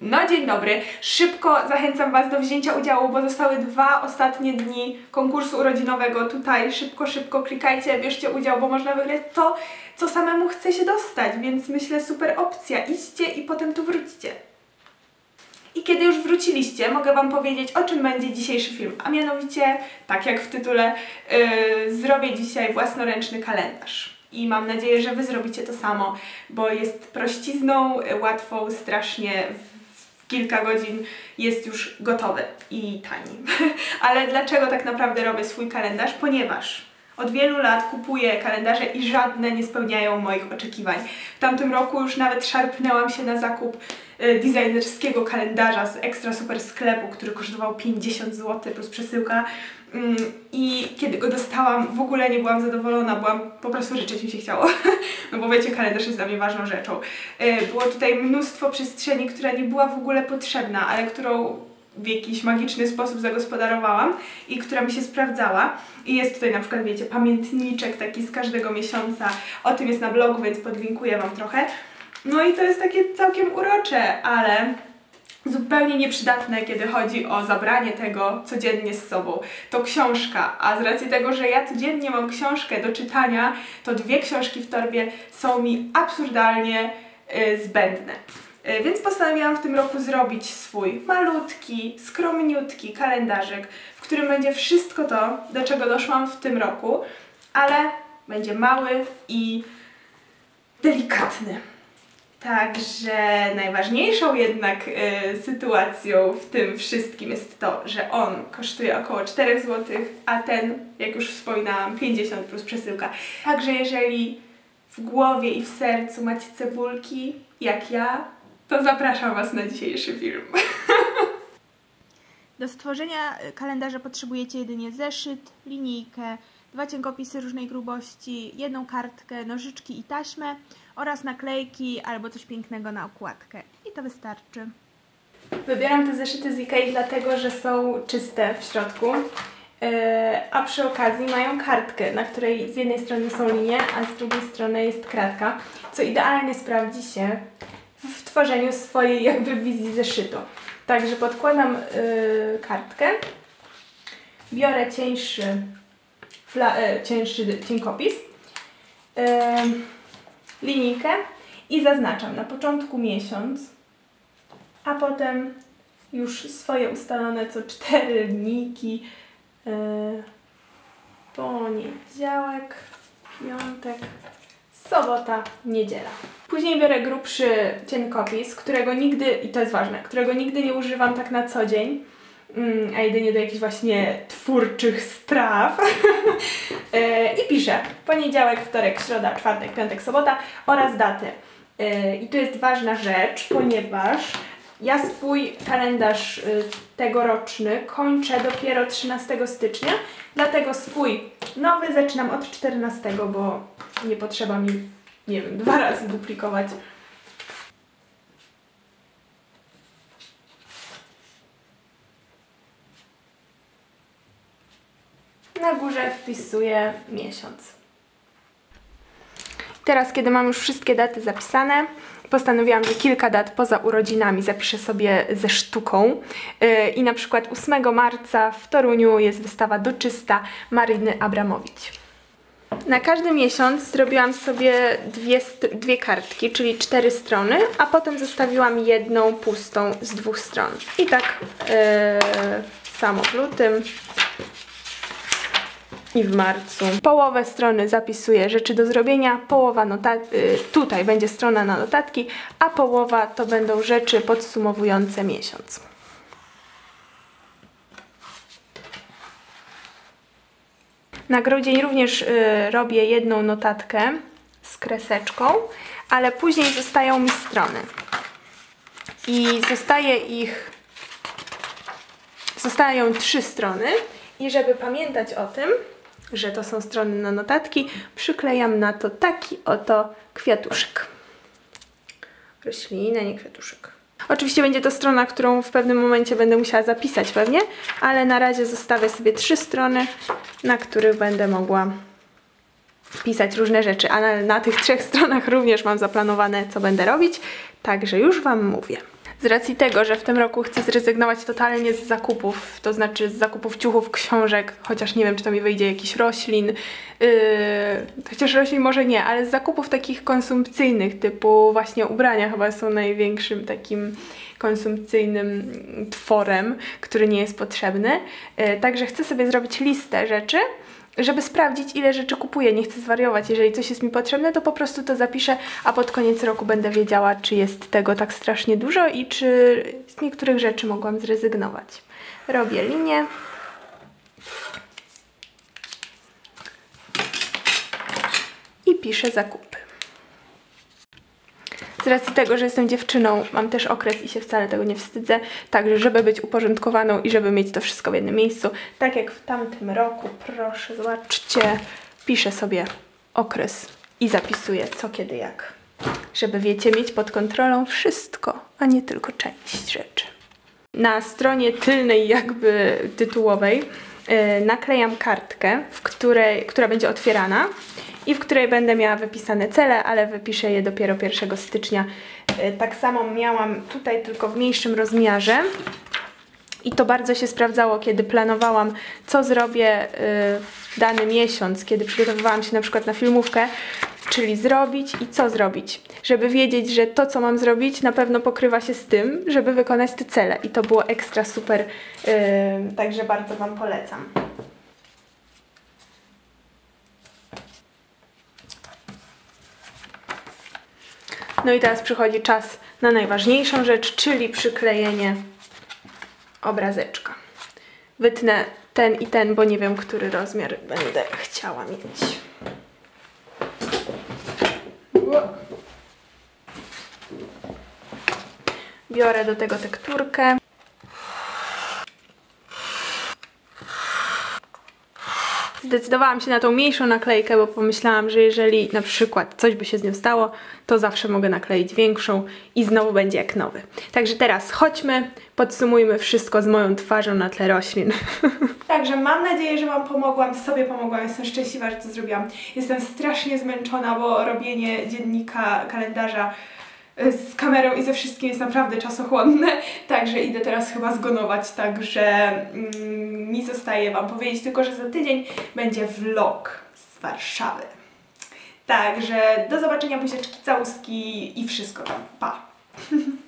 No dzień dobry. Szybko zachęcam Was do wzięcia udziału, bo zostały dwa ostatnie dni konkursu urodzinowego. Tutaj szybko, szybko klikajcie, bierzcie udział, bo można wygrać to, co samemu chce się dostać, więc myślę super opcja. Idźcie i potem tu wróćcie. I kiedy już wróciliście, mogę Wam powiedzieć, o czym będzie dzisiejszy film. A mianowicie, tak jak w tytule, yy, zrobię dzisiaj własnoręczny kalendarz. I mam nadzieję, że Wy zrobicie to samo, bo jest prościzną, łatwą, strasznie w kilka godzin jest już gotowy i tani. Ale dlaczego tak naprawdę robię swój kalendarz? Ponieważ od wielu lat kupuję kalendarze i żadne nie spełniają moich oczekiwań. W tamtym roku już nawet szarpnęłam się na zakup y, designerskiego kalendarza z ekstra super sklepu, który kosztował 50 zł plus przesyłka. Mm, I kiedy go dostałam, w ogóle nie byłam zadowolona, byłam po prostu ryczeć mi się chciało. No bo wiecie, kalendarz jest dla mnie ważną rzeczą. Y, było tutaj mnóstwo przestrzeni, która nie była w ogóle potrzebna, ale którą w jakiś magiczny sposób zagospodarowałam i która mi się sprawdzała. I jest tutaj na przykład, wiecie, pamiętniczek taki z każdego miesiąca. O tym jest na blogu, więc podlinkuję Wam trochę. No i to jest takie całkiem urocze, ale zupełnie nieprzydatne, kiedy chodzi o zabranie tego codziennie z sobą. To książka, a z racji tego, że ja codziennie mam książkę do czytania, to dwie książki w torbie są mi absurdalnie yy, zbędne. E, więc postanowiłam w tym roku zrobić swój malutki, skromniutki kalendarzyk, w którym będzie wszystko to, do czego doszłam w tym roku, ale będzie mały i delikatny. Także najważniejszą jednak y, sytuacją w tym wszystkim jest to, że on kosztuje około 4 zł, a ten, jak już wspominałam, 50 plus przesyłka. Także jeżeli w głowie i w sercu macie cebulki, jak ja, to zapraszam Was na dzisiejszy film. Do stworzenia kalendarza potrzebujecie jedynie zeszyt, linijkę, dwa cienkopisy różnej grubości, jedną kartkę, nożyczki i taśmę oraz naklejki albo coś pięknego na okładkę. I to wystarczy. Wybieram te zeszyty z Ikei dlatego, że są czyste w środku, e, a przy okazji mają kartkę, na której z jednej strony są linie, a z drugiej strony jest kratka, co idealnie sprawdzi się w tworzeniu swojej jakby wizji zeszytu. Także podkładam yy, kartkę, biorę cieńszy, fla, yy, cieńszy cienkopis, yy, linijkę i zaznaczam na początku miesiąc, a potem już swoje ustalone co cztery linijki, yy, poniedziałek, piątek, sobota, niedziela. Później biorę grubszy cienkopis, którego nigdy, i to jest ważne, którego nigdy nie używam tak na co dzień, mm, a jedynie do jakichś właśnie twórczych spraw. E, I piszę poniedziałek, wtorek, środa, czwartek, piątek, sobota oraz daty. E, I tu jest ważna rzecz, ponieważ ja swój kalendarz y, tegoroczny kończę dopiero 13 stycznia, dlatego swój nowy zaczynam od 14, bo nie potrzeba mi, nie wiem, dwa razy duplikować. Na górze wpisuję miesiąc. Teraz, kiedy mam już wszystkie daty zapisane, postanowiłam, że kilka dat poza urodzinami zapiszę sobie ze sztuką. Yy, I na przykład 8 marca w Toruniu jest wystawa Doczysta Maryny Abramowicz. Na każdy miesiąc zrobiłam sobie dwie, dwie kartki, czyli cztery strony, a potem zostawiłam jedną pustą z dwóch stron. I tak yy, samo w lutym, i w marcu. Połowę strony zapisuję rzeczy do zrobienia, połowa notatki, tutaj będzie strona na notatki, a połowa to będą rzeczy podsumowujące miesiąc. Na grudzień również y, robię jedną notatkę z kreseczką, ale później zostają mi strony. I zostaje ich, zostają trzy strony i żeby pamiętać o tym, że to są strony na notatki, przyklejam na to taki oto kwiatuszek. Roślina, nie kwiatuszek. Oczywiście będzie to strona, którą w pewnym momencie będę musiała zapisać pewnie, ale na razie zostawię sobie trzy strony, na których będę mogła pisać różne rzeczy, a na, na tych trzech stronach również mam zaplanowane, co będę robić, także już Wam mówię. Z racji tego, że w tym roku chcę zrezygnować totalnie z zakupów, to znaczy z zakupów ciuchów, książek, chociaż nie wiem, czy to mi wyjdzie jakiś roślin, yy, chociaż roślin może nie, ale z zakupów takich konsumpcyjnych, typu właśnie ubrania chyba są największym takim konsumpcyjnym tworem, który nie jest potrzebny. Yy, także chcę sobie zrobić listę rzeczy, żeby sprawdzić, ile rzeczy kupuję. Nie chcę zwariować. Jeżeli coś jest mi potrzebne, to po prostu to zapiszę, a pod koniec roku będę wiedziała, czy jest tego tak strasznie dużo i czy z niektórych rzeczy mogłam zrezygnować. Robię linię. I piszę zakupy. Z racji tego, że jestem dziewczyną, mam też okres i się wcale tego nie wstydzę. Także, żeby być uporządkowaną i żeby mieć to wszystko w jednym miejscu, tak jak w tamtym roku, proszę, zobaczcie, piszę sobie okres i zapisuję co, kiedy, jak. Żeby, wiecie, mieć pod kontrolą wszystko, a nie tylko część rzeczy. Na stronie tylnej jakby tytułowej naklejam kartkę, w której, która będzie otwierana i w której będę miała wypisane cele, ale wypiszę je dopiero 1 stycznia. E, tak samo miałam tutaj tylko w mniejszym rozmiarze. I to bardzo się sprawdzało, kiedy planowałam, co zrobię e, w dany miesiąc, kiedy przygotowywałam się na przykład na filmówkę, czyli zrobić i co zrobić, żeby wiedzieć, że to, co mam zrobić, na pewno pokrywa się z tym, żeby wykonać te cele. I to było ekstra super, e, także bardzo Wam polecam. No i teraz przychodzi czas na najważniejszą rzecz, czyli przyklejenie obrazeczka. Wytnę ten i ten, bo nie wiem, który rozmiar będę chciała mieć. Biorę do tego tekturkę. Zdecydowałam się na tą mniejszą naklejkę, bo pomyślałam, że jeżeli na przykład coś by się z nią stało, to zawsze mogę nakleić większą i znowu będzie jak nowy. Także teraz chodźmy, podsumujmy wszystko z moją twarzą na tle roślin. Także mam nadzieję, że Wam pomogłam, sobie pomogłam, jestem szczęśliwa, że to zrobiłam. Jestem strasznie zmęczona, bo robienie dziennika, kalendarza z kamerą i ze wszystkim jest naprawdę czasochłonne, także idę teraz chyba zgonować, także mm, mi zostaje Wam powiedzieć tylko, że za tydzień będzie vlog z Warszawy. Także do zobaczenia, buziaczki, całuski i wszystko tam. Pa!